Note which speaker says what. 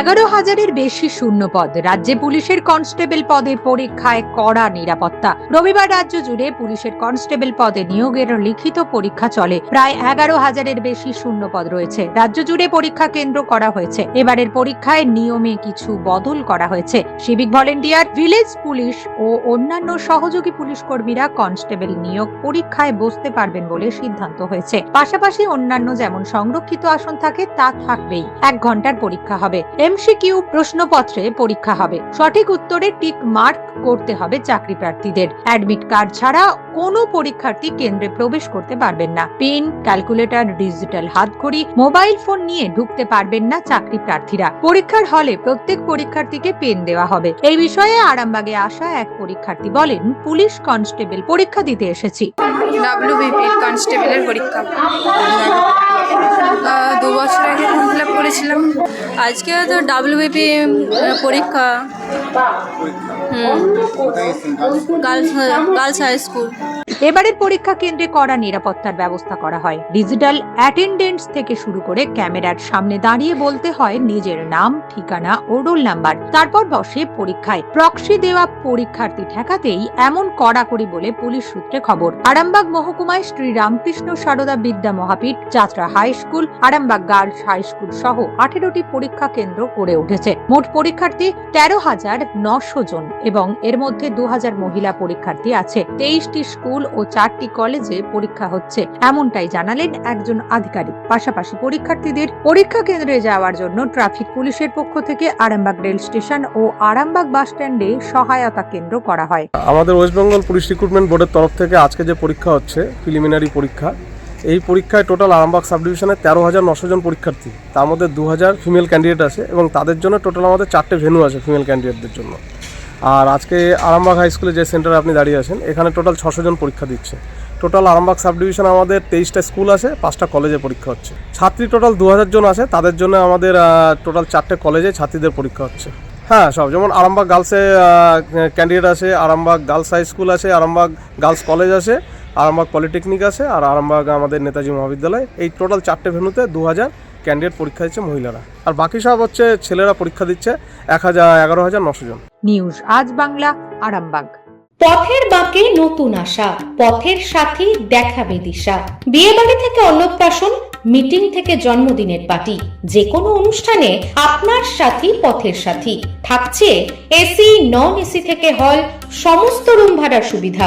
Speaker 1: এগারো হাজারের বেশি শূন্য পদ। রাজ্যে পুলিশের কনস্টেবল পদে পরীক্ষায় কড়া নিরাপত্তা। রবিবার রাজ্য জুড়ে পুলিশের কনস্টেবল পদে নিয়োগের লিখিত পরীক্ষা চলে। প্রায় এগারো হাজারের বেশি শূন্য পদ রয়েছে। রাজ্য জুড়ে পরীক্ষা কেন্দ্র করা হয়েছে। এবারের পরীক্ষায় নিয়মে কিছু বদল করা হয়েছে। সিভিক ভলেন্টিয়ার, ভিলেজ পুলিশ ও অন্যান্য সহযোগী পুলিশ কর্মীরা কনস্টেবল নিয়োগ পরীক্ষায় বসতে পারবেন বলে সিদ্ধান্ত হয়েছে। পাশাপাশি অন্যান্য যেমন সংরক্ষিত আসন থাকে, তা থাকবেই। এক ঘণ্টার পরীক্ষা হবে। এমসিকিউ প্রশ্নপত্রে পরীক্ষা হবে। সঠিক উত্তরে টিক মার্ক করতে হবে চাকরি প্রার্থীদের অ্যাডমিট কার্ড ছাড়া কোনো পরীক্ষার্থী কেন্দ্রে প্রবেশ করতে পারবেন না। পেন, ক্যালকুলেটর, ডিজিটাল হাতঘড়ি, মোবাইল ফোন নিয়ে ঢুকতে পারবেন না চাকরি প্রার্থীরা পরীক্ষার হলে প্রত্যেক পরীক্ষার্থীকে পেন দেওয়া হবে। এই বিষয়ে আরামবাগে আসা এক পরীক্ষার্থী বলেন, পুলিশ কনস্টেবল পরীক্ষা দিতে এসেছি।
Speaker 2: ডাব্লিউবিপি কনস্টেবলের পরীক্ষা। করেছিলাম। আজকে তো ডাব্লিউবিপি পরীক্ষা
Speaker 1: এবারের পরীক্ষা কেন্দ্রে কড়া নিরাপত্তার ব্যবস্থা করা হয়। ডিজিটাল অ্যাটেন্ডেন্স থেকে শুরু করে ক্যামেরার সামনে দাঁড়িয়ে বলতে হয় নিজের নাম, ঠিকানা ও রোল নাম্বার। তারপর বসে পরীক্ষায়। প্রক্সি দেওয়া পরীক্ষার্থী ঠেকাতেই এমন কড়াকড়ি বলে পুলিশ সূত্রে খবর। Arambagh মহকুমায় Shri Ramakrishna Sarada Vidya Mahapith Jatra high school, Arambagh girls high school সহ আঠেরোটি পরীক্ষা কেন্দ্র গড়ে উঠেছে। মোট পরীক্ষার্থী তেরো হাজার নশো জন এবং এর মধ্যে দু হাজার মহিলা পরীক্ষার্থী আছে। তেইশটি স্কুল ও চারটি কলেজে পরীক্ষা হচ্ছে। এমনটাই জানালেন একজন আধিকারিক। পাশাপাশি পরীক্ষার্থীদের পরীক্ষা কেন্দ্রে যাওয়ার জন্য ট্রাফিক পুলিশের পক্ষ থেকে আরামবাগ রেল স্টেশন ও আরামবাগ বাস স্ট্যান্ডে সহায়তা কেন্দ্র করা হয়।
Speaker 3: আমাদের ওয়েস্ট বেঙ্গল পুলিশ রিক্রুটমেন্ট বোর্ডের তরফ থেকে আজকে যে পরীক্ষা হচ্ছে, প্রিলিমিনারি পরীক্ষা এই পরীক্ষায় টোটাল আরামবাগ সাব ডিভিশনে তেরো হাজার নশো জন পরীক্ষার্থী। তার মধ্যে দু হাজার ফিমেল ক্যান্ডিডেট আছে এবং তাদের জন্য টোটাল আমাদের চারটে ভেন্যু আছে ফিমেল ক্যান্ডিডেটদের জন্য। আর আজকে আরামবাগ হাই স্কুলে যে সেন্টারে আপনি দাঁড়িয়ে আছেন, এখানে টোটাল ছশো জন পরীক্ষা দিচ্ছে। টোটাল আরামবাগ সাব ডিভিশনে আমাদের তেইশটা স্কুল আছে, পাঁচটা কলেজে পরীক্ষা হচ্ছে। ছাত্রী টোটাল দু হাজার জন আছে, তাদের জন্য আমাদের টোটাল চারটে কলেজে ছাত্রীদের পরীক্ষা হচ্ছে। হ্যাঁ সব যেমন আরামবাগ গার্লসে ক্যান্ডিডেট আছে, আরামবাগ গার্লস হাই স্কুল আছে, আরামবাগ গার্লস কলেজ আছে আরামবাগ পলিটেকনিক আছে আর আরামবাগ আমাদের নেতাজি মহাবিদ্যালয়। এই টোটাল চারটে ভেন্যুতে দু হাজার ক্যান্ডিডেট পরীক্ষা দিচ্ছে মহিলারা। আর বাকি সব হচ্ছে ছেলেরা পরীক্ষা দিচ্ছে এক হাজার এগারো হাজার নশো জন।
Speaker 1: নিউজ আজ বাংলা আরামবাগ।
Speaker 4: পথের বাঁকে নতুন আশা পথের সাথী দেখাবে দিশা। বিয়ে বাড়ি থেকে অন্নপ্রাশন মিটিং থেকে জন্মদিনের পার্টি। যে কোনো অনুষ্ঠানে আপনার সাথী পথের সাথী। থাকছে এসি নন এসি থেকে হল সমস্ত রুম ভাড়ার সুবিধা।